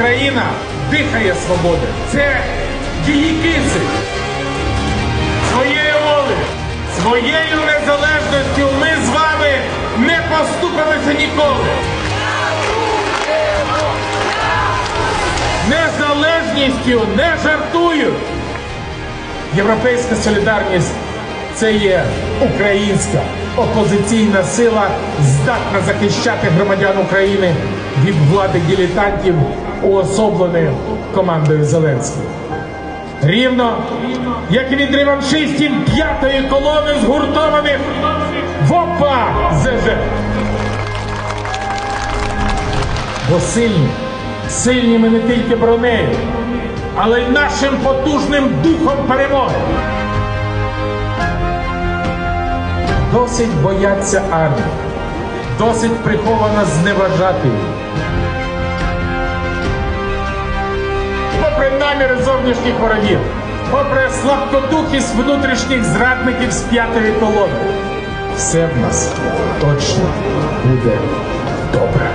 Україна дихає свободи. Це її кисень. Своєю волею, своєю незалежністю ми з вами не поступилися ніколи. Незалежністю не жартують. Європейська солідарність це є українська опозиційна сила, здатна захищати громадян України від влади дилетантів, уособленої командою Зеленського. Рівно як і від реваншистів п'ятої колони згуртованих в ОПА ЗЖ. Бо сильні, сильні ми не тільки бронею, але й нашим потужним духом перемоги. Досить бояться армії, досить приховано зневажати її. Попри наміри зовнішніх ворогів, попри слабкодухість внутрішніх зрадників з п'ятої колони, все в нас точно буде добре.